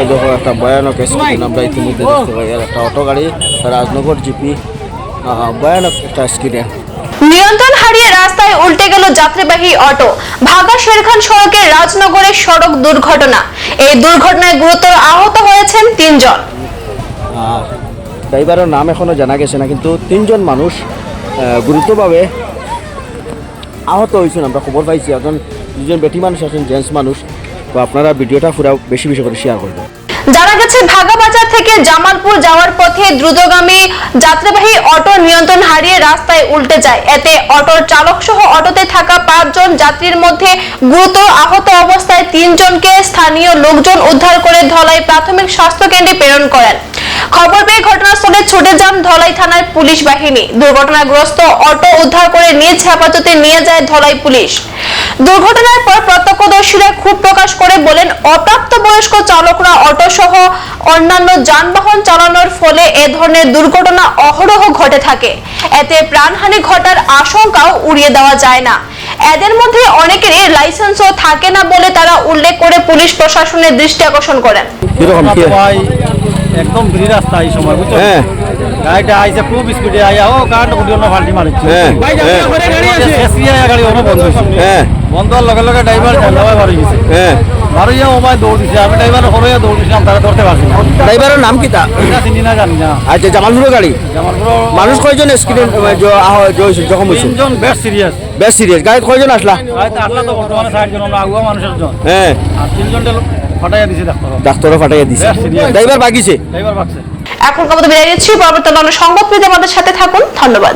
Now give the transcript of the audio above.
এই দেখো একটা ভয়ানক আমরা ইতিমধ্যে দেখতে পাই। আর একটা অটো গাড়ি রাজনগর জিপি ভয়ানক একটা নিয়ন্ত্রণ হারিয়ে রাস্তায় উল্টে গেল যাত্রীবাহী অটো। ভাগা শেরখান সড়কের রাজনগরের সড়ক দুর্ঘটনা। এই দুর্ঘটনায় গুরুতর আহত হয়েছেন তিনজন। ড্রাইভারের নাম এখনও জানা গেছে না কিন্তু তিনজন মানুষ গুরুতরভাবে আহত হয়েছেন আমরা খবর পাইছি। এখন দুজন বেটি মানুষ আছেন জেন্টস মানুষ। তো আপনারা ভিডিওটা পুরো বেশি বেশি করে শেয়ার করবেন। জানা গেছে ভাগাবাজার থেকে জামালপুর যাওয়ার পথে দ্রুতগামী যাত্রীবাহী অটো নিয়ন্ত্রণ হারিয়ে রাস্তায় উল্টে যায়। এতে অটোর চালক সহ অটোতে থাকা পাঁচজন যাত্রীর মধ্যে গুরুতর আহত অবস্থায় তিনজনকে স্থানীয় লোকজন উদ্ধার করে ধলাই প্রাথমিক স্বাস্থ্য কেন্দ্রে প্রেরণ করেন। খবর পেয়ে ঘটনাস্থলে ছুটে যান ধলাই থানার পুলিশ বাহিনী। দুর্ঘটনাগ্রস্ত অটো উদ্ধার করে নিজ হেফাজতে নিয়ে যায় ধলাই পুলিশ। দুর্ঘটনার পর প্রত্যক্ষদর্শীরা ক্ষোভ প্রকাশ করে বলেন অপ্রাপ্তবয়স্ক চালকরা অটো সহ অন্যান্য যানবাহন চালানোর ফলে এ ধরনের দুর্ঘটনা অহরহ ঘটে থাকে। এতে প্রাণহানি ঘটার আশঙ্কাও উড়িয়ে দেওয়া যায় না। এদের মধ্যে অনেকেরই লাইসেন্সও থাকে না বলে তারা উল্লেখ করে পুলিশ প্রশাসনের দৃষ্টি আকর্ষণ করেন। একদম ফ্রি রাস্তা এই সময় বুঝছ? হ্যাঁ। গাড়িটা আইসে খুব স্পিডে আইয়া ও গাড়িটা উঠি অন্য ফাল্টি মারিচ্ছে হ্যাঁ হ্যাঁ। গাড়ি অন্য বন্ধ হয়েছে। হ্যাঁ। বন্ধ হওয়ার লগে লগে ড্রাইভার বাড়ি গেছে। হ্যাঁ। আমি ড্রাইভার হরইয়া তারা ধরতে পারছি না। ড্রাইভারের নাম কি তা? এটা চিনি না জানি না। আচ্ছা জামালপুরের গাড়ি? মানুষ কয়জন স্ক্রিন জখম হয়েছে? তিনজন বেশ সিরিয়াস বেশ সিরিয়াস গাড়ি কয়জন আসলা? হয়তো আসলে তো বর্তমানে ষাট জন আমরা আগুয়া মানুষের জন। হ্যাঁ। আর তিনজনটা ফাটাইয়া দিছে ডাক্তার ডাক্তারও ফাটাইয়া দিছে। ড্রাইভার বাগিছে? ড্রাইভার বাগছে। এখন কমতে বিদায় নিচ্ছি পরবর্তী অন্য সংবাদ পেতে আমাদের সাথে থাকুন। ধন্যবাদ।